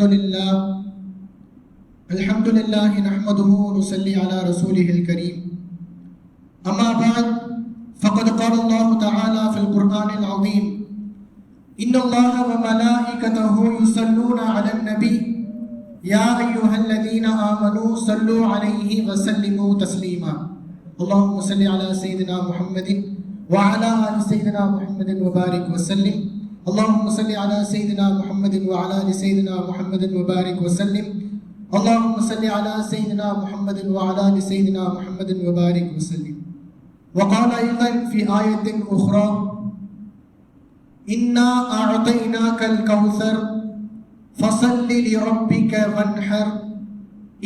الحمد لله. الحمد لله نحمده ونصلي على رسوله الكريم. أما بعد فقد قال الله تعالى في القرآن العظيم إن الله وملائكته يصلون على النبي. يا أيها الذين آمنوا صلوا عليه وسلموا تسليما. اللهم صل على سيدنا محمد وعلى آل سيدنا محمد وبارك وسلم. اللهم صل على سيدنا محمد وعلى آل سيدنا محمد وبارك وسلم. اللهم صل على سيدنا محمد وعلى آل سيدنا محمد وبارك وسلم. وقال أيضا في آية أخرى إنا أعطيناك الكوثر فصل لربك وانحر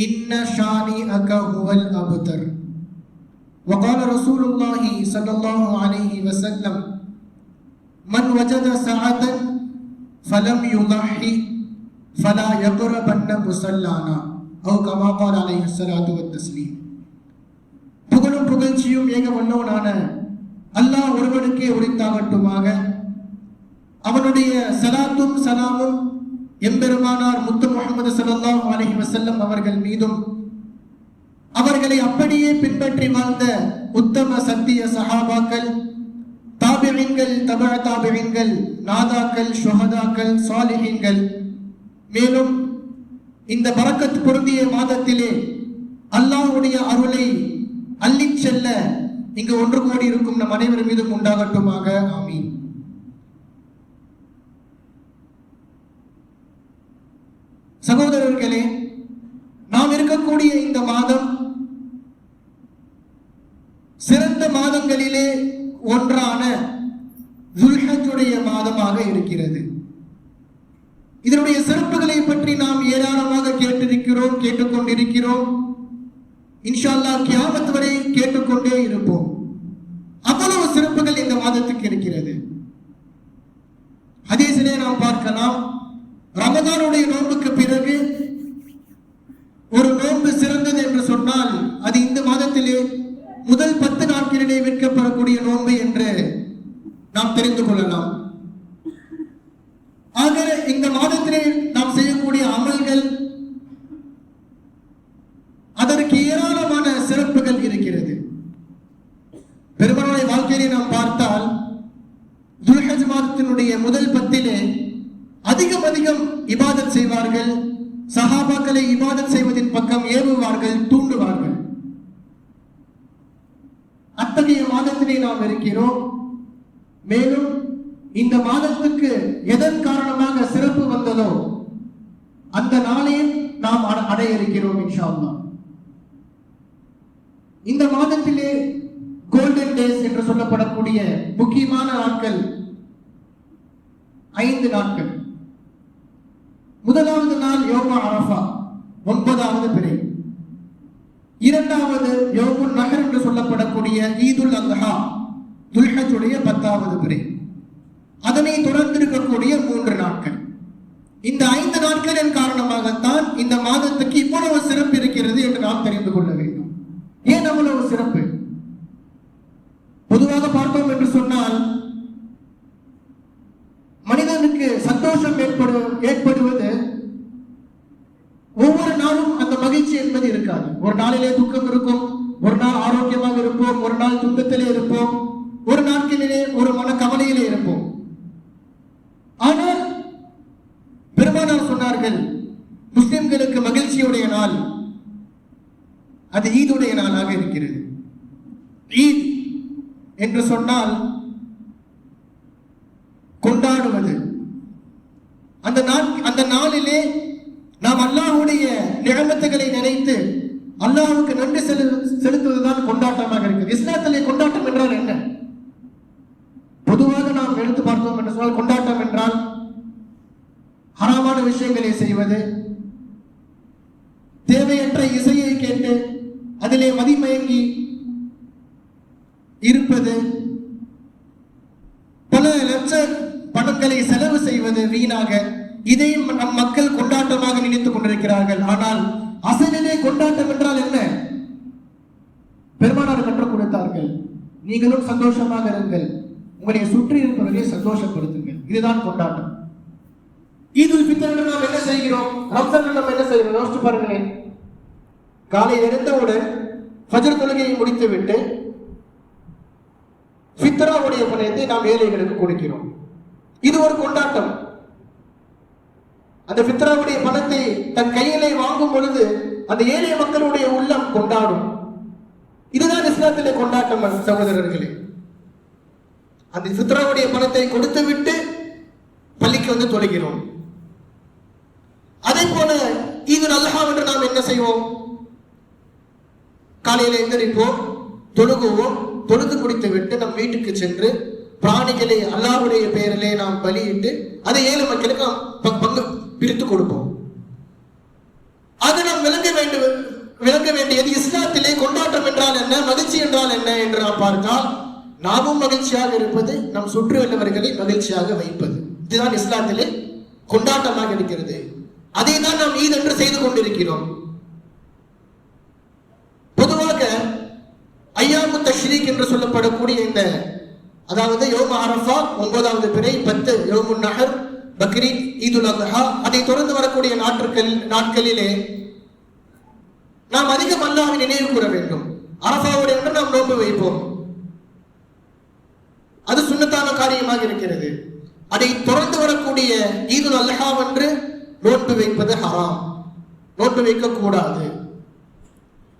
إن شانئك هو الأبتر. وقال رسول الله صلى الله عليه وسلم من وجد سعة فلم يضحي فلا يقربن مصلانا أو كما قال عليه الصلاة والتسليم புகழும் புகழ்ச்சியும் ஏக வல்லவனான அல்லாஹ் ஒருவனுக்கே உரித்தாகட்டுமாக அவனுடைய சலாத்தும் சலாமும் எம்பெருமானார் முத்து முகமது ஸல்லல்லாஹு அலைஹி வஸல்லம் அவர்கள் மீதும் அவர்களை அப்படியே பின்பற்றி வாழ்ந்த உத்தம சத்திய சஹாபாக்கள் தாபிழின்கள் தபழ தாபிழின்கள் நாதாக்கள் ஷுஹதாக்கள் சாலிஹீன்கள். மேலும் இந்த பறக்கத் பொருந்திய மாதத்திலே அல்லாஹ்வுடைய அருளை அள்ளி செல்ல இங்கு ஒன்று கோடி இருக்கும் நம் அனைவர் மீதும் உண்டாகட்டுமாக. ஆமீன். சகோதரர்களே நாம் இருக்கக்கூடிய இந்த மாதம் சிறந்த மாதங்களிலே ஒன்றான துல்ஹஜுடைய மாதமாக இருக்கிறது. இதனுடைய சிறப்புகளை பற்றி நாம் ஏராளமாக கேட்டிருக்கிறோம் கேட்டுக்கொண்டிருக்கிறோம். இன்ஷால்லா கியாமத் வரை கேட்டுக்கொண்டே இருப்போம். அவ்வளவு சிறப்புகள் இந்த மாதத்துக்கு இருக்கிறது. ஹதீஸிலே நாம் பார்க்கலாம் ரமதானுடைய நோன்புக்கு பிறகு ஒரு நோன்பு சிறந்தது என்று சொன்னால் அது இந்த மாதத்திலே முதல் பத்து நாட்களிலே விற்க நாம் தெரிந்து கொள்ளலாம் ஆக இந்த மாதத்திலே நாம் செய்யக்கூடிய அமல்கள் அதற்கு ஏராளமான சிறப்புகள் இருக்கிறது. பெருமனுடைய வாழ்க்கையை நாம் பார்த்தால் துல்ஹஜ் மாதத்தினுடைய முதல் பத்திலே அதிகம் அதிகம் இபாதத் செய்வார்கள். சஹாபாக்களை இபாதத் செய்வதின் பக்கம் ஏவுவார்கள் தூண்டுவார்கள். அத்தகைய மாதத்திலே நாம் இருக்கிறோம். மேலும் இந்த மாதத்துக்கு எதன் காரணமாக சிறப்பு வந்ததோ அந்த நாளையும் நாம் அட- அடைய இருக்கிறோம் இன்ஷால்லா இந்த மாதத்திலே கோல்டன் டேஸ் என்று சொல்லப்படக்கூடிய முக்கியமான நாட்கள் ஐந்து நாட்கள். முதலாவது நாள் யோமா அரஃபா ஒன்பதாவது பிறை. இரண்டாவது யோமுல் நகர் என்று சொல்லப்படக்கூடிய ஈதுல் அந்தஹா துல்ஹஜுடைய பத்தாவது பிறை. அதனை தொடர்ந்து இருக்கக்கூடிய மூன்று நாட்கள். இந்த ஐந்து நாட்களின் காரணமாகத்தான் இந்த மாதத்துக்கு இவ்வளவு சிறப்பு இருக்கிறது என்று நாம் தெரிந்து கொள்ள வேண்டும். ஏன் அவ்வளவு சிறப்பு? பொதுவாக பார்த்தோம் என்று சொன்னால் மனிதனுக்கு சந்தோஷம் ஏற்படு ஏற்படுவது ஒவ்வொரு நாளும் அந்த மகிழ்ச்சி என்பது இருக்காது. ஒரு நாளிலே துக்கம் இருக்கும் ஒரு நாள் ஆரோக்கியமாக இருப்போம் ஒரு நாள் துன்பத்திலே ஒரு நாட்களிலே ஒரு மன கவலையிலே இருப்போம். ஆனால் பெருமானார் சொன்னார்கள் முஸ்லிம்களுக்கு மகிழ்ச்சியுடைய நாள் அது ஈதுடைய நாளாக இருக்கிறது. ஈத் என்று சொன்னால் கொண்டாடுவது. அந்த நாள் அந்த நாளிலே நாம் அல்லாஹுடைய நிகமத்துகளை நினைத்து அல்லாஹ்வுக்கு நன்றி செலு செலுத்துவதுதான் கொண்டாட்டமாக இருக்குது இஸ்லாத்திலே கொண்டாட்டம் என்றால் என்ன பொதுவாக நாம் எடுத்து பார்த்தோம் என்று சொன்னால் கொண்டாட்டம் என்றால் ஹராமான விஷயங்களை செய்வது. தேவையற்ற இசையை கேட்டு அதிலே மதிமயங்கி இருப்பது. பல லட்ச பணங்களை செலவு செய்வது வீணாக. இதையும் நம் மக்கள் கொண்டாட்டமாக நினைத்துக் கொண்டிருக்கிறார்கள். ஆனால் அசலிலே கொண்டாட்டம் என்றால் என்ன? பெருமானார் கற்றுக் கொடுத்தார்கள். நீங்களும் சந்தோஷமாக இருங்கள். உங்களை சுற்றி இருப்பவர்களை சந்தோஷப்படுத்துங்கள் இதுதான் கொண்டாட்டம். இது பித்தர்கள் நாம் என்ன செய்கிறோம்? ரம்ஜான் நம்ம என்ன செய்கிறோம்? யோசிச்சு பாருங்களேன். காலையில் எழுந்தவுடன் ஃபஜர் தொழுகையை முடித்துவிட்டு ஃபித்ராவுடைய பணத்தை நாம் ஏழைகளுக்கு கொடுக்கிறோம். இது ஒரு கொண்டாட்டம். அந்த ஃபித்ராவுடைய பணத்தை தன் கையிலே வாங்கும் பொழுது அந்த ஏழை மக்களுடைய உள்ளம் கொண்டாடும். இதுதான் இஸ்லாத்திலே கொண்டாட்டம் சகோதரர்களே. அந்த ஃபித்ராவுடைய பணத்தை கொடுத்து விட்டு பள்ளிக்கு வந்து தொழுகிறோம் அதே போல ஈது அல்லஹா என்று நாம் என்ன செய்வோம்? காலையில எந்திரிப்போம் தொழுகுவோம். தொழுது குடித்து விட்டு நம் வீட்டுக்கு சென்று பிராணிகளை அல்லாஹுடைய பெயரிலே நாம் பலியிட்டு அதை ஏழு மக்களுக்கு நாம் பங்கு பிரித்து கொடுப்போம். அது நாம் விளங்க வேண்டும் விளங்க வேண்டியது இஸ்லாத்திலே கொண்டாட்டம் என்றால் என்ன மகிழ்ச்சி என்றால் என்ன என்று நாம் பார்த்தால் நாமும் மகிழ்ச்சியாக இருப்பது நம் சுற்றியுள்ளவர்களை மகிழ்ச்சியாக வைப்பது. இதுதான் இஸ்லாத்திலே கொண்டாட்டமாக இருக்கிறது. அதை தான் நாம் ஈத் என்று செய்து கொண்டிருக்கிறோம். பொதுவாக ஐயாமு தஷ்ரீக் என்று சொல்லப்படக்கூடிய இந்த அதாவது யோம அரஃபா ஒன்பதாவது பிறை பத்து யோமு நகர் பக்ரீத் ஈதுல் அத்ஹா அதை தொடர்ந்து வரக்கூடிய நாட்கள் நாட்களிலே நாம் அதிகம் அல்லாவை நினைவு கூற வேண்டும். அரஃபாவுடைய நாம் நோன்பு வைப்போம். அது சுண்ணத்தான காரியமாக இருக்கிறது. அதை தொடர்ந்து வரக்கூடிய ஈதுல் அல்லஹா என்று நோட்டு வைப்பது ஹராம். நோட்டு வைக்க கூடாது.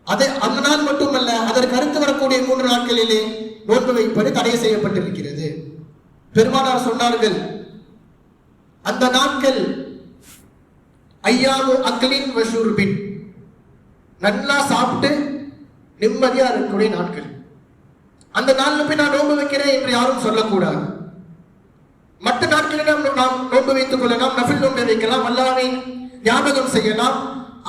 அதை அந்த நாள் மட்டுமல்ல அதற்கு அடுத்து வரக்கூடிய மூன்று நாட்களிலே நோட்டு வைப்பது தடை செய்யப்பட்டிருக்கிறது. பெருமானார் சொன்னார்கள் அந்த நாட்கள் ஐயாவு அக்லின் வசூர்பின் நல்லா சாப்பிட்டு நிம்மதியா இருக்கக்கூடிய நாட்கள். அந்த நாளில் போய் நான் நோன்பு வைக்கிறேன் என்று யாரும் சொல்லக்கூடாது. மற்ற நாட்களில் நாம் நாம் நோன்பு வைத்துக் கொள்ளலாம் நபில் நோன்பு வைக்கலாம் அல்லாவை ஞாபகம் செய்யலாம்.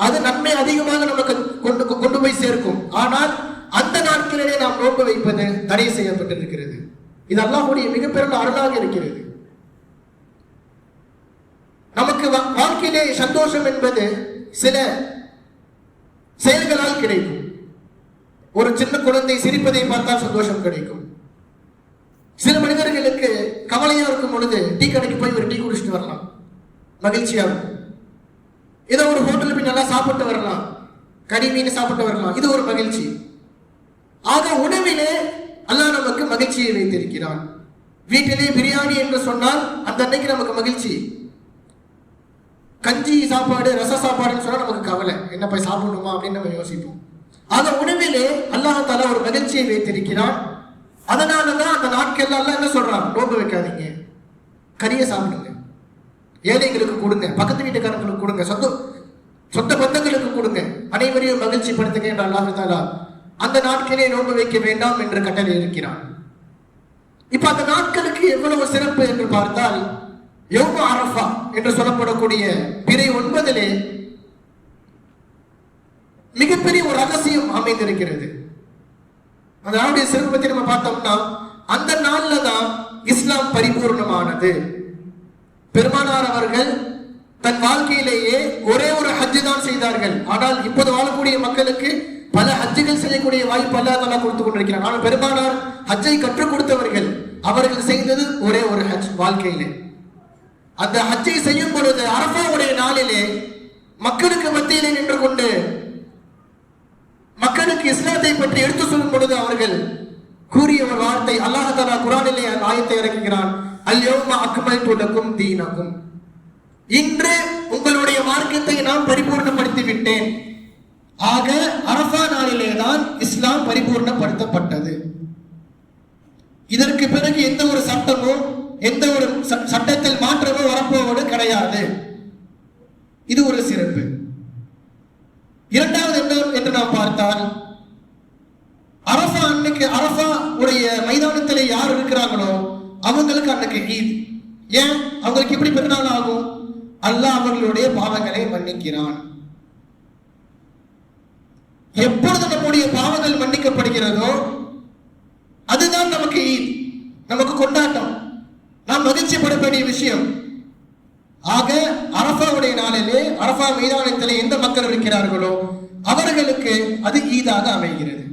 அது நன்மை அதிகமாக நமக்கு கொண்டு கொண்டு போய் சேர்க்கும். ஆனால் அந்த நாட்களிலே நாம் நோன்பு வைப்பது தடை செய்யப்பட்டிருக்கிறது. இது அல்லாஹுடைய மிகப்பெரும் அருளாக இருக்கிறது. நமக்கு வாழ்க்கையிலே சந்தோஷம் என்பது சில செயல்களால் கிடைக்கும். ஒரு சின்ன குழந்தை சிரிப்பதை பார்த்தால் சந்தோஷம் கிடைக்கும். சில மனிதர்களுக்கு கவலையா இருக்கும் பொழுது டீ கடைக்கு போய் ஒரு டீ குடிச்சிட்டு வரலாம். மகிழ்ச்சியா ஏதோ ஒரு ஹோட்டல் போய் நல்லா சாப்பிட்டு வரலாம். கறி மீன் சாப்பிட்டு வரலாம். இது ஒரு மகிழ்ச்சி. ஆக உணவிலே அல்லாஹ் நமக்கு மகிழ்ச்சியை வைத்திருக்கிறான். வீட்டிலே பிரியாணி என்று சொன்னால் அந்த அன்னைக்கு நமக்கு மகிழ்ச்சி. கஞ்சி சாப்பாடு ரச சாப்பாடுன்னு சொன்னால் நமக்கு கவலை. என்ன போய் சாப்பிடணுமா அப்படின்னு நம்ம யோசிப்போம். அந்த உணவிலே அல்லாஹ் தாலா ஒரு மகிழ்ச்சியை வைத்திருக்கிறான். அதனாலதான் அந்த நாட்கள் எல்லாம் என்ன சொல்றான்? நோன்பு வைக்காதீங்க. கறியை சாப்பிடுங்க. ஏழைகளுக்கு கொடுங்க. பக்கத்து வீட்டுக்காரங்களுக்கு கொடுங்க. சொந்த சொந்த பந்தங்களுக்கு கொடுங்க. அனைவரையும் மகிழ்ச்சி படுத்துங்க என்று அல்லாஹ் தாலா அந்த நாட்களே நோன்பு வைக்க வேண்டாம் என்று கட்டளை இருக்கிறான். இப்ப அந்த நாட்களுக்கு எவ்வளவு சிறப்பு என்று பார்த்தால் யௌம அரஃபா என்று சொல்லப்படக்கூடிய பிறை ஒன்பதிலே மிகப்பெரிய ஒரு ரகசியம் அமைந்திருக்கிறது. அதனுடைய சிறப்பு பற்றி நம்ம பார்த்தோம்னா அந்த நாள்ல தான் இஸ்லாம் பரிபூர்ணமானது. பெருமானார் அவர்கள் தன் வாழ்க்கையிலேயே ஒரே ஒரு ஹஜ்ஜு தான் செய்தார்கள். ஆனால் இப்போது வாழக்கூடிய மக்களுக்கு பல ஹஜ்ஜுகள் செய்யக்கூடிய வாய்ப்பு அல்லாதெல்லாம் கொடுத்து கொண்டிருக்கிறார் ஆனால் பெருமானார் ஹஜ்ஜை கற்றுக் கொடுத்தவர்கள் அவர்கள் செய்தது ஒரே ஒரு ஹஜ் வாழ்க்கையிலே. அந்த ஹஜ்ஜை செய்யும் பொழுது அரபாவுடைய நாளிலே மக்களுக்கு மத்தியிலே நின்று கொண்டு மக்களுக்கு இஸ்லாத்தை பற்றி எடுத்து சொல்லும் பொழுது அவர்கள் கூறிய ஒரு வார்த்தை அல்லாஹ் தஆலா குரானிலே ஆயத்தை இறக்குகிறான். அல்யௌம அக்மல்து லக்கும் தீனக்கும். இன்று உங்களுடைய மார்க்கத்தை நான் பரிபூர்ணப்படுத்தி விட்டேன் ஆக அரஃபா நாளிலே தான் இஸ்லாம் பரிபூர்ணப்படுத்தப்பட்டது. இதற்கு பிறகு எந்த ஒரு சட்டமோ எந்த ஒரு ச- சட்டத்தில் மாற்றமோ வரப்போவது கிடையாது. இது ஒரு சிறப்பு. இரண்டாவது என்ன என்று நாம் பார்த்தால் அரசா அன்னைக்கு அரசா உடைய மைதானத்தில் யார் இருக்கிறாங்களோ அவங்களுக்கு அன்னைக்கு ஈத். ஏன்? அவங்களுக்கு எப்படி பெருநாள் ஆகும்? அல்லாஹ் அவர்களுடைய பாவங்களை மன்னிக்கிறான். எப்பொழுது நம்முடைய பாவங்கள் மன்னிக்கப்படுகிறதோ அதுதான் நமக்கு ஈத். நமக்கு கொண்டாட்டம். நாம் மகிழ்ச்சி பட வேண்டிய விஷயம். ஆக அரபாவுடைய நாளிலே அரபா மைதானத்திலே எந்த மக்கள் இருக்கிறார்களோ அவர்களுக்கு அது ஈதாக அமைகிறது.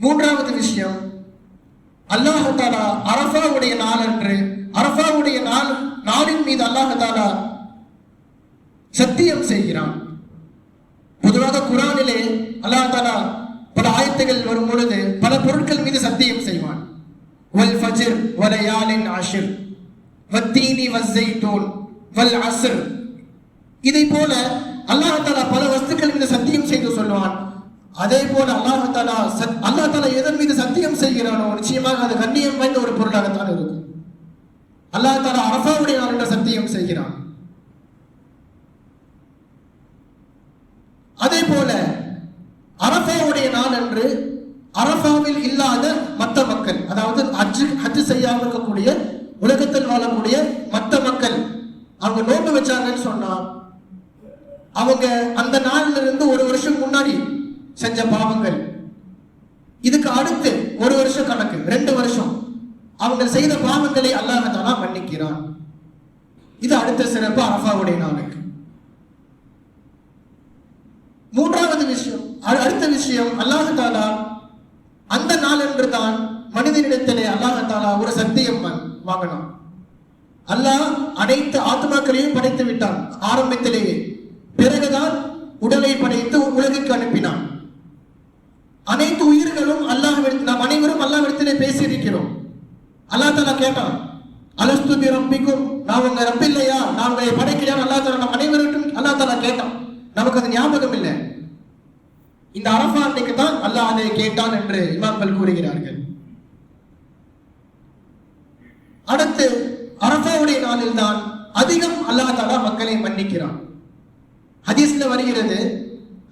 மூன்றாவது விஷயம் அல்லாஹு தாலா அரஃபாவுடைய நாள் அன்று அரஃபாவுடைய நாள் நாளின் மீது அல்லாஹு தாலா சத்தியம் செய்கிறான். பொதுவாக குரானிலே அல்லாஹ் தாலா பல ஆயத்துகள் வரும் பொழுது பல பொருட்கள் மீது சத்தியம் செய்வான். வல் ஃபஜ்ர் வலயாலின் ஆஷிர் வத்தீனி வஸ்ஸைத்தூன் வல் அசர் இதை போல அல்லாஹ் தாலா பல வஸ்துக்கள் மீது சத்தியம் செய்து சொல்லுவான் அதே போல அல்லாஹ் தாலா அல்லாஹ் தாலா எதன் மீது சத்தியம் செய்கிறானோ நிச்சயமாக அது கண்ணியம் வாய்ந்த ஒரு பொருளாகத்தான் இருக்கும். அல்லாஹ் தாலா அரஃபாவுடைய சத்தியம் செய்கிறான். அதே போல அரபாவுடைய நாள் அன்று அரபாவில் இல்லாத மற்ற மக்கள் அதாவது ஹஜ் ஹஜ் செய்யாமல் இருக்கக்கூடிய உலகத்தில் வாழக்கூடிய மற்ற மக்கள் அவங்க நோன்பு வச்சாங்கன்னு சொன்னா அவங்க அந்த நாள்ல இருந்து ஒரு வருஷம் முன்னாடி செஞ்ச பாவங்கள். இதுக்கு அடுத்து ஒரு வருஷம் கணக்கு ரெண்டு வருஷம். அவங்க செய்த பாவங்களை அல்லாஹ் தானா மன்னிக்கிறான். இது அடுத்த சிறப்பு அரபாவுடைய நாளுக்கு. மூன்றாவது விஷயம் அடுத்த விஷயம் அல்லாஹ் தாலா அந்த நாள் என்று தான் மனிதனிடத்திலே அல்லாஹ் தாலா ஒரு சத்தியம் வா- வாங்கினான் அல்லாஹ் அனைத்து ஆத்மாக்களையும் படைத்து விட்டான். ஆரம்பத்திலேயே பிறகுதான் உடலை படைத்து உலகுக்கு அனுப்பினான். அனைத்து உயிர்களும் அல்லாஹ் நாம் அனைவரும் அல்லாஹ் இடத்திலே பேசியிருக்கிறோம். அல்லாஹ் தாலா கேட்டான் அலஸ்துபி ரப்பிக்கும்? நான் உங்க ரப்ப இல்லையா? நான் உங்களை படைக்கிறேன். அல்லா தாலா நம் அனைவருக்கும் அல்லாஹ் தாலா கேட்டான். நமக்கு அது ஞாபகம் இல்லை. இந்த அரஃபா அன்னைக்கு தான் அல்லாஹ் அதை கேட்டான் என்று இமாம்கள் கூறுகிறார்கள். அடுத்து அரஃபாவுடைய நாளில் தான் அதிகம் அல்லா தாலா மக்களை மன்னிக்கிறான். ஹதீஸ்ல வருகிறது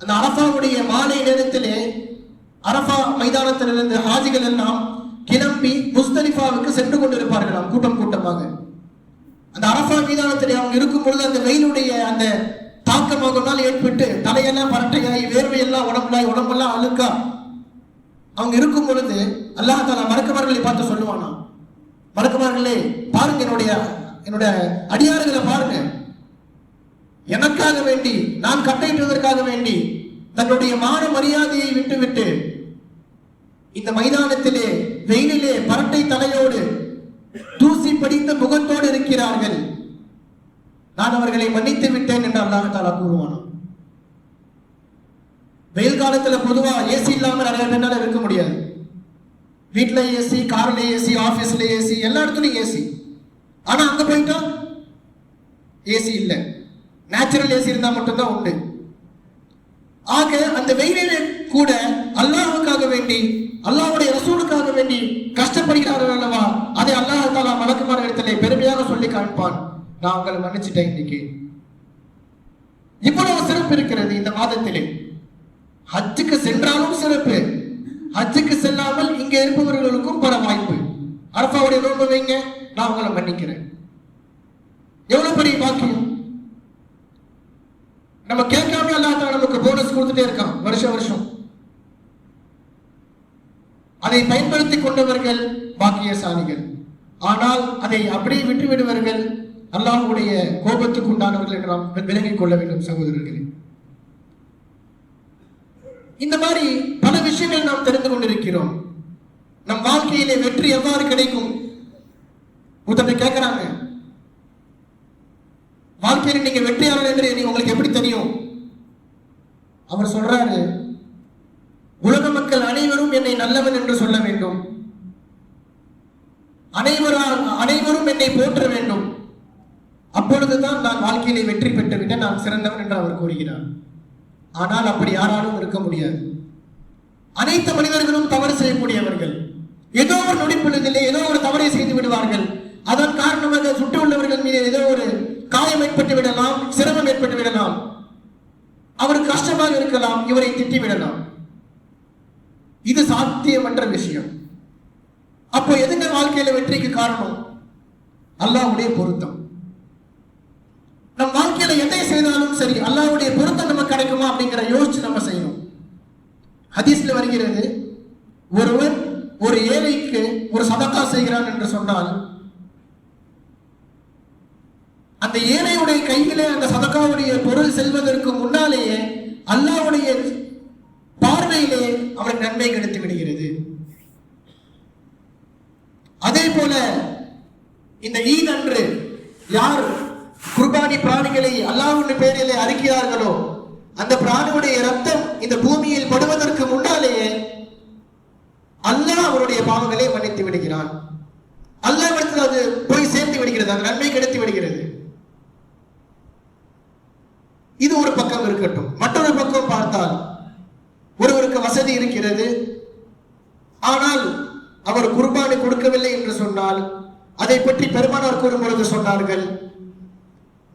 அந்த அரபாவுடைய மாலை நேரத்திலே அரஃபா மைதானத்திலிருந்து ஹாஜிகள் எல்லாம் கிளம்பி முஸ்தலிஃபாவுக்கு சென்று கொண்டிருப்பார்களாம் கூட்டம் கூட்டமாக. அந்த அரபா மைதானத்திலே அவங்க இருக்கும் பொழுது அந்த வெயிலுடைய அந்த தாக்கம் அவங்களால் ஏற்பட்டு தலையெல்லாம் பரட்டையாகி வேர்வையெல்லாம் உடம்புலாய் உடம்பெல்லாம் அழுக்கா. அவங்க இருக்கும் பொழுது அல்லாஹால மறக்கமார்களை பார்த்து சொல்லுவானா மறக்கமார்களே பாருங்க என்னுடைய என்னுடைய அடியாறுகளை பாருங்க. எனக்காக வேண்டி நான் கட்டையிட்டதற்காக வேண்டி தன்னுடைய மான மரியாதையை விட்டுவிட்டு இந்த மைதானத்திலே வெயிலிலே பரட்டை தலையோடு தூசி படித்த முகத்தோடு இருக்கிறார்கள். நான் அவர்களை மன்னித்து விட்டேன் என்று அல்லாஹ் தாலா வெயில் காலத்துல பொதுவா ஏசி இல்லாம நிறைய பேர்னால இருக்க முடியாது. வீட்டில் ஏசி கார்ல ஏசி ஆபீஸ்ல ஏசி எல்லா இடத்துலயும் ஏசி ஆனா அங்க போயிட்டா? ஏசி இல்லை. நேச்சுரல் ஏசி இருந்தா மட்டும்தான் உண்டு. ஆக அந்த வெயிலிலே கூட அல்லாஹுக்காக வேண்டி அல்லாஹ்வுடைய ரசூலுக்காக வேண்டி கஷ்டப்படுகிறார்கள் அல்லவா அதை அல்லாஹ் தாலா மலக்குமார் இடத்திலே பெருமையாக சொல்லி காண்பான். நான் உங்களை மன்னிச்சிட்டேன் இன்னைக்கு. இவ்வளவு சிறப்பு இருக்கிறது இந்த மாதத்திலே. ஹஜ்ஜுக்கு சென்றாலும் சிறப்பு. ஹஜ்ஜுக்கு செல்லாமல் இங்கே இருப்பவர்களுக்கும் பல வாய்ப்பு. அரபாவுடைய நோன்பு வைங்க. நான் உங்களை மன்னிக்கிறேன். எவ்வளவு பெரிய பாக்கியம்? நம்ம கேட்காம அல்லாத நமக்கு போனஸ் கொடுத்துட்டே இருக்கான் வருஷம் வருஷம். அதை பயன்படுத்தி கொண்டவர்கள் பாக்கியசாலிகள். ஆனால் அதை அப்படியே விட்டு விடுவர்கள் கோபத்துக்கு உண்டானவர்கள் என்று நாம் விலகிக் கொள்ள வேண்டும் சகோதரர்களே. இந்த மாதிரி பல விஷயங்கள் நாம் தெரிந்து கொண்டிருக்கிறோம். நம் வாழ்க்கையிலே வெற்றி எவ்வாறு கிடைக்கும்? உங்கள்கிட்ட கேட்கிறாங்க வாழ்க்கையில் நீங்க வெற்றியாளர் என்று நீ- உங்களுக்கு எப்படி தெரியும்? அவர் சொல்றாரு உலக மக்கள் அனைவரும் என்னை நல்லவன் என்று சொல்ல வேண்டும். அனைவரால் அனைவரும் என்னை போற்ற வேண்டும். அப்பொழுதுதான் நான் வாழ்க்கையிலே வெற்றி பெற்றுவிட்ட நான் சிறந்தவன் என்று அவர் கூறுகிறார். ஆனால் அப்படி யாராலும் இருக்க முடியாது. அனைத்து மனிதர்களும் தவறு செய்யக்கூடியவர்கள். ஏதோ ஒரு நொடிப்பொழுதிலே ஏதோ ஒரு தவறை செய்து விடுவார்கள். அதன் காரணமாக சுட்டு உள்ளவர்கள் மீது ஏதோ ஒரு காயம் ஏற்பட்டு விடலாம் சிரமம் ஏற்பட்டு விடலாம். அவருக்கு கஷ்டமாக இருக்கலாம் இவரை திட்டி விடலாம். இது சாத்தியமற்ற விஷயம். அப்போ எதுங்க வாழ்க்கையில வெற்றிக்கு காரணம்? அல்லாஹ்வுடைய பொருத்தம். நம் வாழ்க்கையில எதை செய்தாலும் சரி அல்லாவுடைய பொருத்தம் நமக்கு கிடைக்குமா அப்படிங்கிற யோசிச்சு நம்ம செய்யணும். ஹதீஸ்ல வருகிறது ஒருவன் ஒரு ஏழைக்கு ஒரு சதக்கா செய்கிறான் என்று சொன்னால் அந்த ஏழையுடைய கையிலே அந்த சதக்காவுடைய பொருள் செல்வதற்கு முன்னாலேயே அல்லாஹ்வுடைய பார்வையிலே அவரை நன்மை கிடைத்து விடுகிறது. அதே போல இந்த ஈத் அன்று யார் குர்பானி பிராணிகளை அல்லாவுடைய பேரிலே அறிக்கிறார்களோ அந்த பிராணியுடைய ரத்தம் இந்த பூமியில் படுவதற்கு முன்னாலேயே அல்லாஹ் அவருடைய பாவங்களை மன்னித்து விடுகிறான். அல்லாஹ் அது போய் சேர்த்து விடுகிறது அந்த நன்மை கிடைத்து விடுகிறது. இது ஒரு பக்கம் இருக்கட்டும். மற்றொரு பக்கம் பார்த்தால் ஒருவருக்கு வசதி இருக்கிறது. ஆனால் அவர் குர்பானி கொடுக்கவில்லை என்று சொன்னால் அதை பற்றி பெருமானார் கூறும் பொழுது சொன்னார்கள்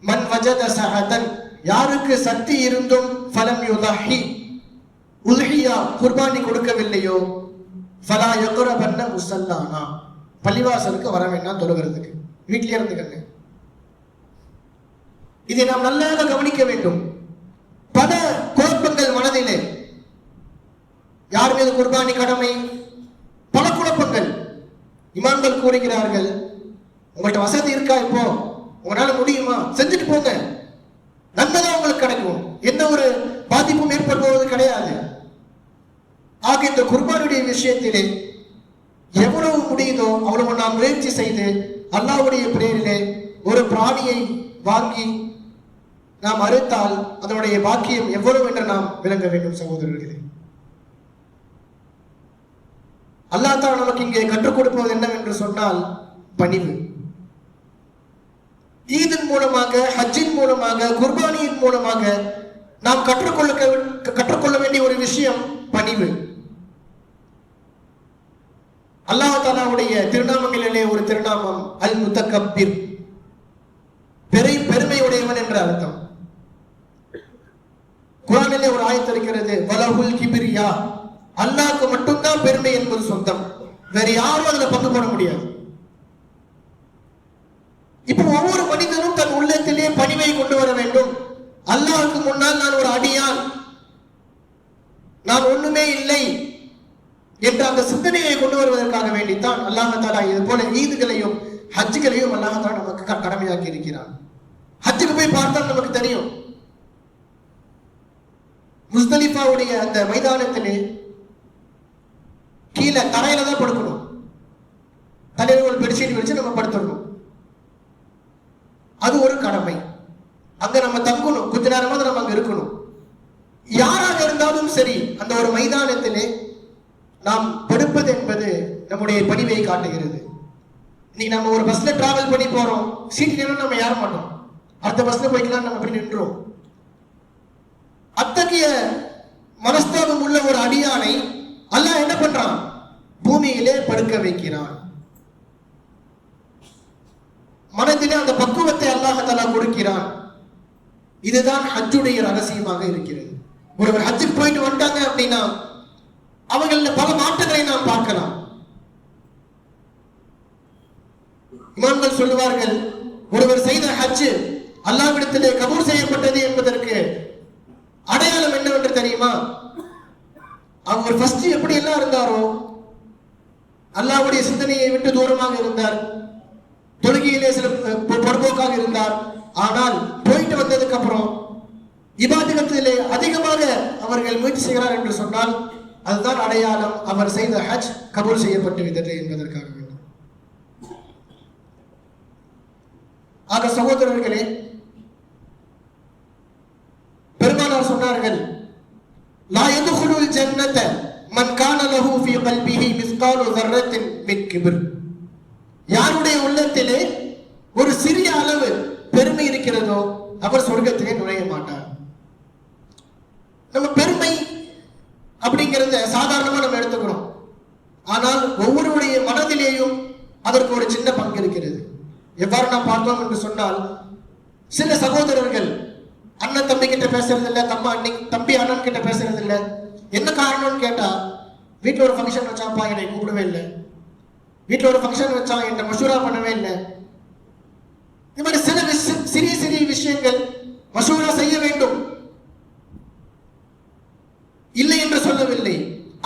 மன் வஜத சஹதன் யாருக்கு சக்தி இருந்தும் ஃபலம் யுதஹி உல்ஹியா குர்பானி கொடுக்கவில்லையோ ஃபலா யக்ரபன்ன முசல்லானா? பள்ளிவாசலுக்கு வர வேண்டாம் தொழுகிறதுக்கு. வீட்டிலே இருந்துக்கங்க. இதை நாம் நல்லாக கவனிக்க வேண்டும். பல குழப்பங்கள் மனதிலே. யார் மீது குர்பானி கடமை? பல குழப்பங்கள். இமாம்கள் கூறுகிறார்கள் உங்கள்கிட்ட வசதி இருக்கா இப்போ? உங்களால முடியுமா? செஞ்சுட்டு போங்க. நன்மைதான் உங்களுக்கு கிடைக்கும். எந்த ஒரு பாதிப்பும் ஏற்படுவது கிடையாது. ஆக இந்த குர்பானுடைய விஷயத்திலே எவ்வளவு முடியுதோ அவ்வளவு நாம் முயற்சி செய்து அல்லாவுடைய பிரேரிலே ஒரு பிராணியை வாங்கி நாம் அறுத்தால் அதனுடைய பாக்கியம் எவ்வளவு என்று நாம் விளங்க வேண்டும் சகோதரர்களே. அல்லாத்தான் நமக்கு இங்கே கற்றுக் கொடுப்பது என்னவென்று சொன்னால் பணிவு. ஈதன் மூலமாக ஹஜ்ஜின் மூலமாக குர்பானியின் மூலமாக நாம் கற்றுக்கொள்ள கற்றுக்கொள்ள வேண்டிய ஒரு விஷயம் பணிவு. அல்லாஹாலாவுடைய திருநாமங்களிலே ஒரு திருநாமம் அல் முத்தக்கப்பிர் பெரை பெருமையுடையவன் என்ற அர்த்தம். குரானிலே ஒரு ஆயத்து இருக்கிறது வலகுல் கிபிரியா. அல்லாக்கு மட்டும்தான் பெருமை என்பது சொந்தம். வேற யாரும் அதுல பங்கு போட முடியாது. இப்போ ஒவ்வொரு மனிதனும் தன் உள்ளத்திலே பணிவை கொண்டு வர வேண்டும். அல்லாவுக்கு முன்னால் நான் ஒரு அடியான். நான் ஒண்ணுமே இல்லை என்ற அந்த சிந்தனையை கொண்டு வருவதற்காக வேண்டித்தான் அல்லாஹத்தாலா இது போல ஈதுகளையும் ஹஜ்ஜுகளையும் அல்லாஹத்தாலா நமக்கு கடமையாக்கி இருக்கிறான். ஹஜ்ஜுக்கு போய் பார்த்தால் நமக்கு தெரியும். முஸ்தலிஃபாவுடைய அந்த மைதானத்திலே கீழே தரையில தான் படுக்கணும். தலையில ஒரு பெட்ஷீட் வச்சு நம்ம படுத்துடணும். அது ஒரு கடமை. அங்க நம்ம தங்கணும். கொஞ்ச நேரமாவது நம்ம அங்க இருக்கணும். யாராக இருந்தாலும் சரி அந்த ஒரு மைதானத்திலே நாம் படுப்பது என்பது நம்முடைய பணிவை காட்டுகிறது. இன்னைக்கு நம்ம ஒரு பஸ்ல டிராவல் பண்ணி போறோம். சீட் நின்று நம்ம ஏற மாட்டோம். அடுத்த பஸ்ல போய்க்கலாம் நம்ம அப்படி நின்றோம். அத்தகைய மனஸ்தாபம் உள்ள ஒரு அடியானை அல்லாஹ் என்ன பண்றான்? பூமியிலே படுக்க வைக்கிறான். மனதிலே அந்த பக்குவத்தை அல்லாஹ் கொடுக்கிறான். இதுதான் ஹஜ்ஜுடைய ரகசியமாக இருக்கிறது. ஒருவர் ஹஜ்ஜுக்கு போயிட்டு வந்துட்டாங்க அப்படின்னா அவங்கள பல மாற்றங்களை நாம் பார்க்கலாம். இமாம்கள் சொல்லுவார்கள் ஒருவர் செய்த ஹஜ் அல்லாவிடத்திலே கபூர் செய்யப்பட்டது என்பதற்கு தெரியுமா? அவர் ஃபர்ஸ்ட் எப்படி எல்லாம் இருந்தாரோ அல்லாவுடைய சிந்தனையை விட்டு தூரமாக இருந்தார். தொழுகையிலே சில அஹ், இருந்தார். ஆனால் போயிட்டு வந்ததுக்கு அப்புறம் இபாதகத்திலே அதிகமாக அவர்கள் முயற்சி செய்கிறார் என்று சொன்னால் அதுதான் அடையாளம். அவர் செய்த ஹஜ் கபூல் செய்யப்பட்டு விட்டது என்பதற்காக வேண்டும். ஆக சகோதரர்களே பெருமானார் சொன்னார்கள் லா யதுகுலுல் ஜன்னத மன் கான லஹு ஃபீ கல்பிஹி மிஸ்காலு தர்ரத்தின் மின் கிபிர் யாருடைய உள்ளத்திலே ஒரு சிறிய அளவு பெருமை இருக்கிறதோ அவர் சொர்க்கத்திலே நுழைய மாட்டார். நம்ம பெருமை அப்படிங்கிறத சாதாரணமா நம்ம எடுத்துக்கிறோம். ஆனால் ஒவ்வொருடைய மனதிலேயும் அதற்கு ஒரு சின்ன பங்கு இருக்கிறது. எவ்வாறு நாம் பார்த்தோம் என்று சொன்னால் சில சகோதரர்கள் அண்ணன் தம்பி கிட்ட பேசுறது இல்லை தம்பா அண்ணி தம்பி அண்ணன் கிட்ட பேசுறது இல்லை என்ன காரணம்னு கேட்டா வீட்டில் ஒரு ஃபங்க்ஷன் வச்சாப்பா என்னை கூப்பிடவே இல்லை. வீட்டில் ஒரு ஃபங்க்ஷன் வச்சா என்னை மசூரா பண்ணவே இல்லை. இது மாதிரி சில விஷயம் சிறிய சிறிய விஷயங்கள் மசூரா செய்ய வேண்டும். இல்லை என்று சொல்லவில்லை.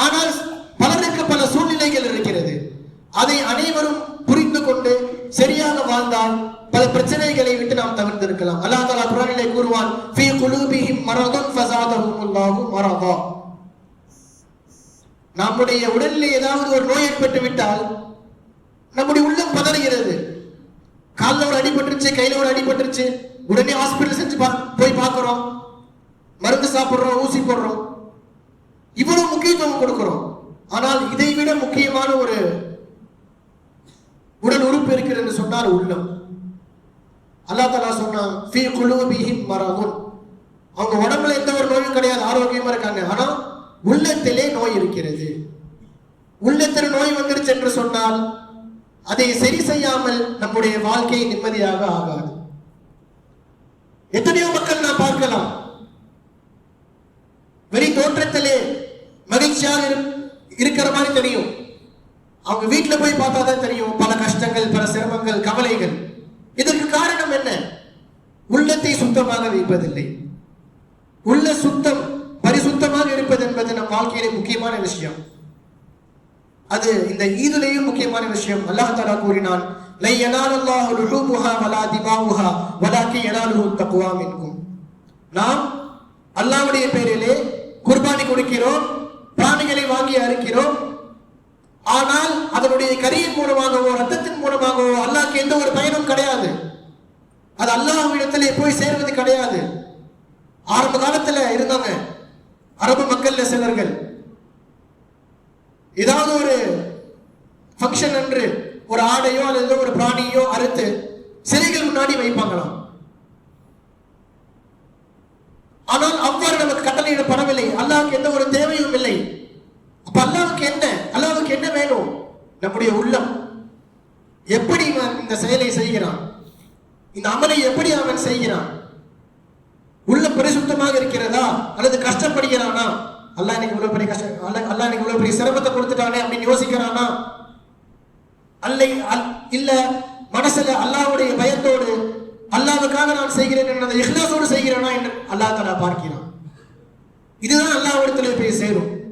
ஆனால் பலருக்கு பல சூழ்நிலைகள் இருக்கிறது. அதை அனைவரும் புரிந்து கொண்டு சரியாக வாழ்ந்தால் பல பிரச்சனைகளை விட்டு நாம் தவிர்த்திருக்கலாம். அல்லாஹ் தாலா குரானிலே கூறுவான் ஃபீ குலூபிஹிம் மரதுன் ஃபஸாதஹுமுல்லாஹு மரதா. நம்முடைய உடலில் ஏதாவது ஒரு நோய் ஏற்பட்டு விட்டால் நம்முடைய உள்ளம் பதறுகிறது. காலில் ஒரு அடிபட்டுருச்சு கையில் ஒரு அடிபட்டுருச்சு உடனே ஹாஸ்பிட்டல் செஞ்சு பா- போய் பார்க்குறோம். மருந்து சாப்பிட்றோம் ஊசி போடுறோம். இவ்வளவு முக்கியத்துவம் கொடுக்கிறோம். ஆனால் இதை விட முக்கியமான ஒரு உடல் உறுப்பு இருக்கிறது என்று சொன்னால் உள்ளம். அல்லாஹ் தலா சொன்னான் ஃபீ குலூபிஹிம் மரதுன். அவங்க உடம்புல எந்த ஒரு நோயும் கிடையாது ஆரோக்கியமா இருக்காங்க. ஆனா உள்ளத்திலே நோய் இருக்கிறது. உள்ளத்தில் நோய் வந்துருச்சு என்று சொன்னால் அதை சரி செய்யாமல் நம்முடைய வாழ்க்கை நிம்மதியாக ஆகாது. எத்தனையோ மக்கள் நான் பார்க்கலாம். வெறி தோற்றத்திலே மகிழ்ச்சியாக இருக்கிற மாதிரி தெரியும். அவங்க வீட்டுல போய் பார்த்தா தான் தெரியும். பல கஷ்டங்கள் பல சிரமங்கள் கவலைகள். இதற்கு காரணம் என்ன? உள்ளத்தை சுத்தமாக வைப்பதில்லை. உள்ள சுத்தம் பரிசுத்தமாக இருப்பது என்பது நம் வாழ்க்கையிலே முக்கியமான விஷயம். அது இந்த ஈதுலேயும் முக்கியமான விஷயம். அல்லாஹ் தாலா கூறினான் லை யனாலுல்லாஹு லுஹூமுஹா வலா திமாவுஹா வலாக்கி யனாலுஹு தக்வா மின்கும். நாம் அல்லாஹ்வுடைய பேரிலே குர்பானி கொடுக்கிறோம் பிராணிகளை வாங்கி அறுக்கிறோம் ஆனால் அதனுடைய கரியின் மூலமாகவோ ரத்தத்தின் மூலமாகவோ அல்லாக்கு எந்த ஒரு பயனும் கிடையாது. அது அல்லாஹ்விடத்திலே போய் சேர்வது கிடையாது. ஆரம்ப காலத்துல இருந்தாங்க அரபு மக்கள்ல சிலர்கள் ஏதாவது ஒரு ஃபங்க்ஷன் அன்று ஒரு ஆடையோ அல்லது ஒரு பிராணியோ அறுத்து சிலைகள் முன்னாடி வைப்பாங்களாம். ஆனால் அவ்வாறு நமக்கு கட்டளையிடப்படவில்லை. அல்லாஹ்வுக்கு எந்த ஒரு தேவையும் அப்ப அல்லாவுக்கு என்ன? அல்லாவுக்கு என்ன வேணும்? நம்முடைய உள்ளம். எப்படி இவன் இந்த செயலை செய்கிறான்? இந்த அமலை எப்படி அவன் செய்கிறான்? உள்ள பரிசுத்தமாக இருக்கிறதா? அல்லது கஷ்டப்படுகிறானா? அல்லாஹ் எனக்கு இவ்வளவு பெரிய கஷ்டம் அல்ல அல்லாஹ் எனக்கு இவ்வளவு பெரிய சிரமத்தை கொடுத்துட்டானே அப்படின்னு யோசிக்கிறானா? அல்லை அல்- இல்ல மனசுல அல்லாவுடைய பயத்தோடு அல்லாவுக்காக நான் செய்கிறேன் என்ற இஹ்லாஸோடு செய்கிறேனா என்று அல்லாஹ் தலா பார்க்கிறான். இதுதான் அல்லாஹ்விடத்தில் போய் சேரும்.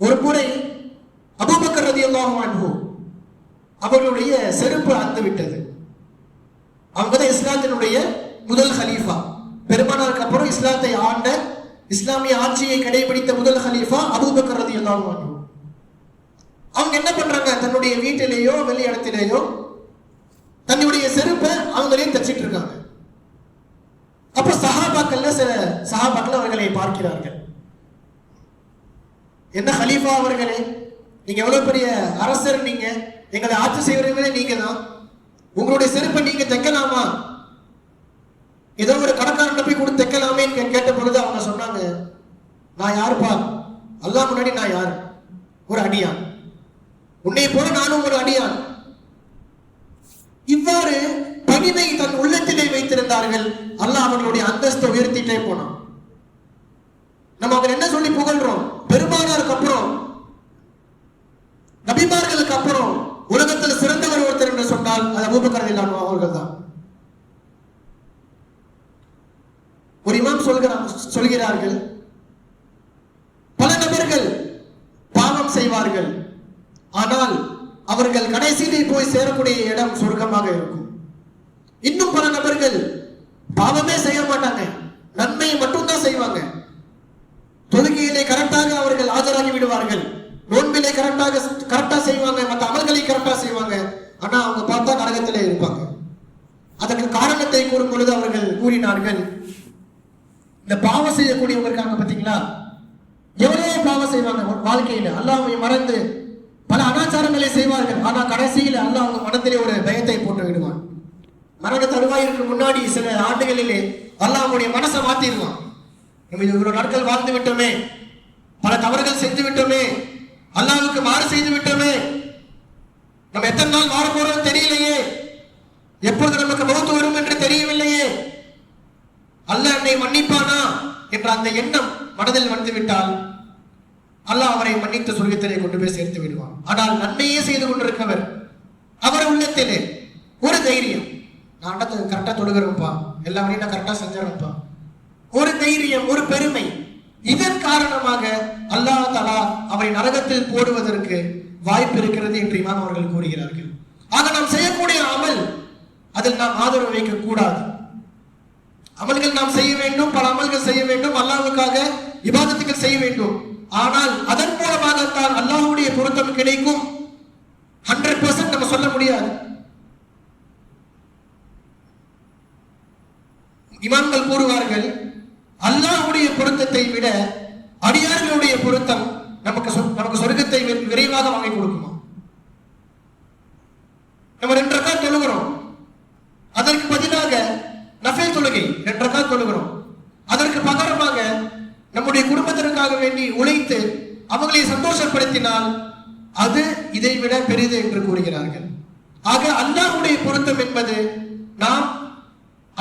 ஒரு முறை அபூபக்கர் ரலியல்லாஹு அன்ஹு அவர்களுடைய செருப்பு அந்து விட்டது. அவங்க தான் இஸ்லாத்தினுடைய முதல் ஹலீஃபா. பெருமானாருக்கு அப்புறம் இஸ்லாத்தை ஆண்ட இஸ்லாமிய ஆட்சியை கடைபிடித்த முதல் ஹலீஃபா அபூபக்கர் ரலியல்லாஹு அன்ஹு. அவங்க என்ன பண்றாங்க? தன்னுடைய வீட்டிலேயோ வெளி இடத்திலேயோ தன்னுடைய செருப்பை அவங்களே தச்சிட்டு இருக்காங்க. அப்ப சஹாபாக்கள்ல சில சஹாபாக்கள் அவர்களை பார்க்கிறார்கள். என்ன ஹலீஃபா அவர்களே நீங்க எவ்வளவு பெரிய அரசர் நீங்க? எங்களை ஆட்சி செய்வர்களே நீங்க தான் உங்களுடைய செருப்பை நீங்க தைக்கலாமா? ஏதோ ஒரு கடைக்காரன் போய் கூட தைக்கலாமே கேட்ட பொழுது அவங்க சொன்னாங்க நான் யாருப்பா? அல்லாஹ் முன்னாடி நான் யார்? ஒரு அடியான். உன்னை போல நானும் ஒரு அடியான். இவ்வாறு பணிவை தன் உள்ளத்திலே வைத்திருந்தார்கள். அல்லாஹ் அவர்களுடைய அந்தஸ்தை உயர்த்திட்டே போனான். நம்ம அவர் என்ன சொல்லி புகழ்றோம்? பெருமானாருக்கு அப்புறம் நபிமார்களுக்கு அப்புறம் உலகத்தில் சிறந்தவர் ஒருத்தர் என்று சொன்னால் அது அபூபக்கர் இல்லாம அவர்கள் தான். ஒரு இமாம் சொல்கிறார் சொல்கிறார்கள் பல நபர்கள் பாவம் செய்வார்கள். ஆனால் அவர்கள் கடைசியிலே போய் சேரக்கூடிய இடம் சொர்க்கமாக இருக்கும். இன்னும் பல நபர்கள் பாவமே செய்ய மாட்டாங்க. நன்மையை மட்டும்தான் செய்வாங்க. தொழுகையிலே கரெக்டாக அவர்கள் ஆஜராகி விடுவார்கள். நோன்பிலே கரெக்டாக கரெக்டா செய்வாங்க மற்ற அமல்களை கரெக்டா செய்வாங்க. ஆனா அவங்க பார்த்தா நரகத்திலே இருப்பாங்க. அதற்கு காரணத்தை கூறும் பொழுது அவர்கள் கூறினார்கள். இந்த பாவம் செய்யக்கூடியவங்க இருக்காங்க பாத்தீங்களா எவ்வளவு பாவம் செய்வாங்க ஒரு வாழ்க்கையில. அல்லாஹ் மறந்து பல அனாச்சாரங்களை செய்வார்கள். ஆனா கடைசியில் அல்லாஹ் அவங்க மனத்திலே ஒரு பயத்தை போட்டு விடுவான். மரண தருவாயிற்கு முன்னாடி சில ஆண்டுகளிலே அல்லாஹ் அவனுடைய மனசை மாத்திடுவான். இவ்வளவு நாட்கள் வாழ்ந்து விட்டோமே. பல தவறுகள் செஞ்சு விட்டோமே. அல்லாவுக்கு மாறு செய்து விட்டோமே. நம்ம எத்தனை நாள் மாற போறோம் தெரியலையே. எப்பொழுது நமக்கு மௌத்து வரும் என்று தெரியவில்லையே. அல்ல என்னை மன்னிப்பானா என்ற அந்த எண்ணம் மனதில் வந்து விட்டால் அல்லாஹ் அவரை மன்னித்து சொர்க்கத்திலே கொண்டு போய் சேர்த்து விடுவான். ஆனால் நன்மையே செய்து கொண்டிருக்கவர் அவர் உள்ளத்திலே ஒரு தைரியம். நான் கரெக்டாக கரெக்டா தொடுகிறேன்ப்பா எல்லா வரையும் நான் கரெக்டா செஞ்சிடறேன்ப்பா ஒரு தைரியம் ஒரு பெருமை. இதன் காரணமாக அல்லாஹ் தலா அவரை நரகத்தில் போடுவதற்கு வாய்ப்பு இருக்கிறது என்று இமாம் அவர்கள் கூறுகிறார்கள். ஆக நாம் செய்யக்கூடிய அமல் அதில் நாம் ஆதரவு வைக்க கூடாது அமல்கள் நாம் செய்ய வேண்டும் பல அமல்கள் செய்ய வேண்டும் அல்லாவுக்காக விவாதத்துகள் செய்ய வேண்டும். ஆனால் அதன் மூலமாகத்தான் அல்லாஹுடைய பொருத்தம் கிடைக்கும். ஹண்ட்ரட் பர்சன்ட் நம்ம சொல்ல முடியாது. இமாம்கள் கூறுவார்கள் அல்லாஹ்வுடைய பொருத்தத்தை விட அடியார்களுடைய பொருத்தம் நமக்கு சொ- நமக்கு சொர்க்கத்தை விரைவாக வாங்கி கொடுக்குமா? நம்ம ரெண்டு ரக்கா தொழுகிறோம். அதற்கு பதிலாக நஃபே தொழுகை ரெண்டு ரக்கா தொழுகிறோம். அதற்கு பகரமாக நம்முடைய குடும்பத்திற்காக வேண்டி உழைத்து அவங்களை சந்தோஷப்படுத்தினால் அது இதை விட பெரிது என்று கூறுகிறார்கள். ஆக அல்லாஹுடைய பொருத்தம் என்பது நாம்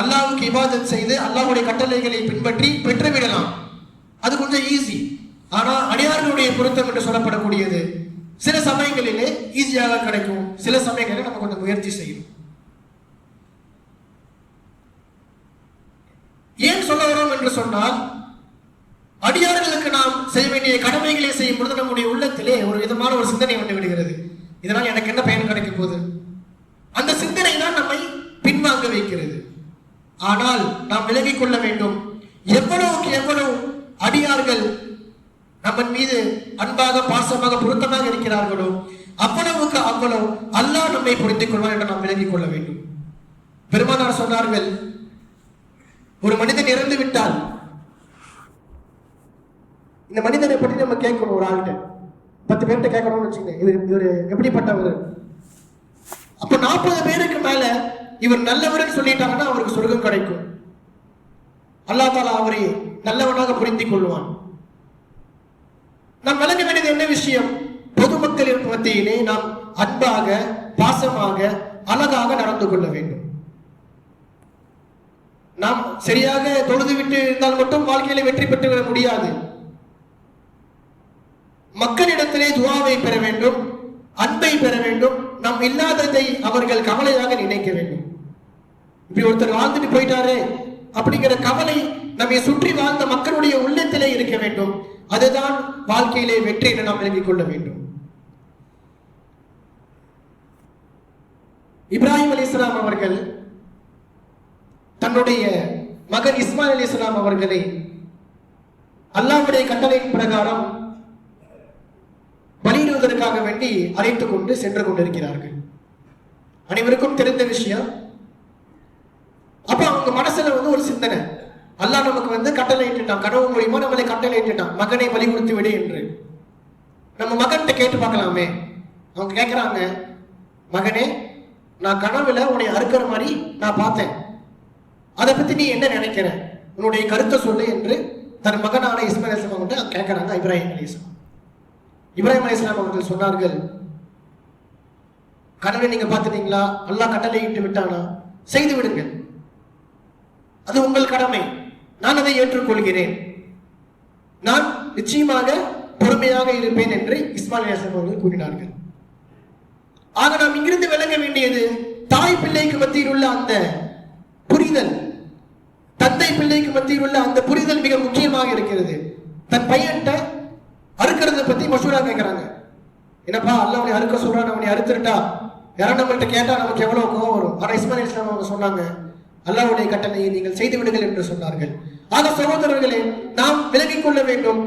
அல்லாவுக்கு இபாதத் செய்து அல்லாஹ்வுடைய கட்டளைகளை பின்பற்றி பெற்றுவிடலாம். அது கொஞ்சம் ஈஸி ஆனால் அடியார்களுடைய பொருத்தம் என்று சொல்லப்படக்கூடியது. சில சமயங்களிலே ஈஸியாக கிடைக்கும். சில சமயங்களில் நம்ம கொஞ்சம் முயற்சி செய்யும் ஏன் சொல்ல வரோம் என்று சொன்னால் அடியார்களுக்கு நாம் செய்ய வேண்டிய கடமைகளை செய்யும் பொழுது நம்முடைய உள்ளத்திலே ஒரு விதமான ஒரு சிந்தனை வந்து விடுகிறது. இதனால் எனக்கு என்ன பயன் கிடைக்க போகுது? அந்த சிந்தனை தான் நம்மை பின்வாங்க வைக்கிறது. ஆனால் நாம் விலகிக் கொள்ள வேண்டும். எவ்வளவுக்கு எவ்வளவு அடியார்கள் நம்மன் மீது அன்பாக பாசமாக பொருத்தமாக இருக்கிறார்களோ அவ்வளவுக்கு அவ்வளவு அல்லாஹ் நம்மை புரிந்து கொள்வார் என்று நாம் விலகிக் கொள்ள வேண்டும். பெருமானார் சொன்னார்கள் ஒரு மனிதன் இறந்து விட்டால் இந்த மனிதனை பற்றி நம்ம கேட்கணும் ஒரு ஆள்கிட்ட. பத்து பேர்கிட்ட கேட்கணும்னு வச்சுக்கோங்க. இவர் இவர் எப்படிப்பட்டவர்? அப்போ நாற்பது பேருக்கு மேலே இவர் நல்லவர்னு சொல்லிட்டாங்கன்னா அவருக்கு சொர்க்கம் கிடைக்கும். அல்லாஹ் தாலா அவரை நல்லவனாக புரிந்து கொள்வான். நாம் விளங்க வேண்டியது என்ன விஷயம்? பொதுமக்களின் மத்தியிலே நாம் அன்பாக பாசமாக அழகாக நடந்து கொள்ள வேண்டும். நாம் சரியாக தொழுது விட்டு இருந்தால் மட்டும் வாழ்க்கையில வெற்றி பெற்று விட முடியாது. மக்களிடத்திலே துவாவை பெற வேண்டும். அன்பை பெற வேண்டும். நாம் இல்லாததை அவர்கள் கவலையாக நினைக்க வேண்டும். இப்படி ஒருத்தர் வாழ்ந்துட்டு போயிட்டாரே அப்படிங்கிற கவலை நம்மை சுற்றி வாழ்ந்த மக்களுடைய உள்ளத்திலே இருக்க வேண்டும். அதுதான் வாழ்க்கையிலே வெற்றி என நாம் விளங்கிக் கொள்ள வேண்டும். இப்ராஹிம் அலிஸ்லாம் அவர்கள் தன்னுடைய மகன் இஸ்மாயில் அலி இஸ்லாம் அவர்களை அல்லாவுடைய கட்டளையின் பிரகாரம் பலியிடுவதற்காக வேண்டி அழைத்து கொண்டு சென்று கொண்டிருக்கிறார்கள். அனைவருக்கும் தெரிந்த விஷயம் அப்ப அவங்க மனசுல வந்து ஒரு சிந்தனை. அல்லாஹ் நமக்கு வந்து கட்டளை இட்டுட்டான். கனவு மூலியமா நம்மளை கட்டளை இட்டுட்டான். மகனை பலி கொடுத்து விடு என்று. நம்ம மகன்கிட்ட கேட்டு பார்க்கலாமே. அவங்க கேட்கிறாங்க மகனே நான் கனவுல உன்னை அறுக்கிற மாதிரி நான் பார்த்தேன். அதை பத்தி நீ என்ன நினைக்கிற? உன்னுடைய கருத்தை சொல்லு என்று தன் மகனான இஸ்மாயில் அலிஸ்லாம் கிட்ட கேட்கிறாங்க இப்ராஹிம் அலிஸ்லாம் இப்ராஹிம் அலிஸ்லாம் அவர்கள் சொன்னார்கள் கடவுளை நீங்க பார்த்துட்டீங்களா? அல்லாஹ் கட்டளை இட்டு விட்டானா? செய்து விடுங்கள். அது உங்கள் கடமை. நான் அதை ஏற்றுக்கொள்கிறேன். நான் நிச்சயமாக பொறுமையாக இருப்பேன் என்று இஸ்மாயில் அலிஸ்லாம் அவர்கள் கூறினார்கள். ஆக நாம் இங்கிருந்து விளங்க வேண்டியது தாய் பிள்ளைக்கு மத்தியில் உள்ள அந்த புரிதல் தந்தை பிள்ளைக்கு மத்தியில் உள்ள அந்த புரிதல் மிக முக்கியமாக இருக்கிறது. தன் பையன்கிட்ட அறுக்கிறத பத்தி மசூரா கேட்கறாங்க என்னப்பா அல்ல அவனை அறுக்க சொல்றான் அவனை அறுத்துட்டா யாரும் நம்மள்கிட்ட கேட்டா நமக்கு எவ்வளவு கோவம் வரும்? ஆனா இஸ்மாயில் இஸ்லாம் அவங்க சொன்னாங்க அல்லாவுடைய கட்டளையை நீங்கள் செய்து விடுங்கள் என்று சொன்னார்கள். ஆக சகோதரர்களே நாம் விலகிக் கொள்ள வேண்டும்.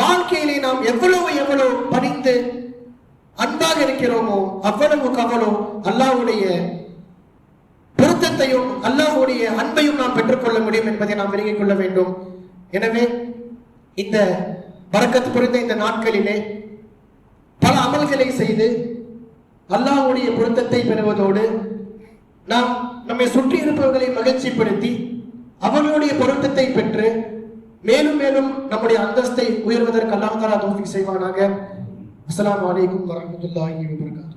வாழ்க்கையிலே நாம் எவ்வளவு எவ்வளவு பணிந்து அன்பாக இருக்கிறோமோ அவ்வளவு கவலோ அல்லாஹ்வுடைய பொருத்தத்தையும் அல்லாஹ்வுடைய அன்பையும் நாம் பெற்றுக்கொள்ள முடியும் என்பதை நாம் விலகிக் கொள்ள வேண்டும். எனவே இந்த பறக்கத்து புரிந்த இந்த நாட்களிலே பல அமல்களை செய்து அல்லாஹ்வுடைய பொருத்தத்தை பெறுவதோடு நாம் நம்மை சுற்றி இருப்பவர்களை மகிழ்ச்சிப்படுத்தி அவர்களுடைய பொருத்தத்தை பெற்று மேலும் மேலும் நம்முடைய அந்தஸ்தை உயர்வதற்கு அல்லாஹாலா தஆலா செய்வானாக. அஸ்லாம் அலைக்கும் வரமத்துல்லாஹி வபரகாத்துஹு.